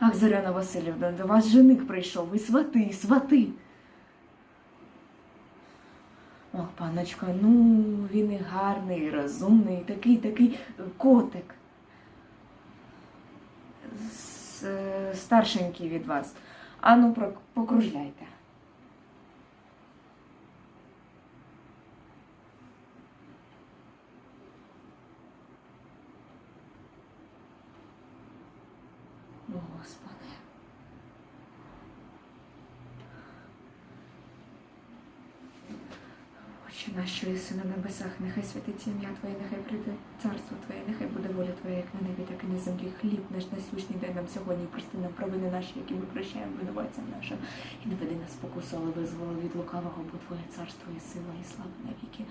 Ах, Зоряна Васильівна, до вас жених прийшов, і свати, свати. Ох, паночка, ну він і гарний, і розумний, такий, такий е, котик. Е, Старшенький від вас. Ану, покружляйте. Господи. Отче наш, що єси на небесах, нехай святиться ім'я Твоє, нехай прийде царство Твоє, нехай буде воля Твоя, як на небі, так і на землі. Хліб наш насущний дай нам сьогодні, прости нам провини наші, які ми прощаємо винуватцям нашим. І не веди нас спокусу, але визволи від лукавого, бо Твоє царство і сила, і слава навіки.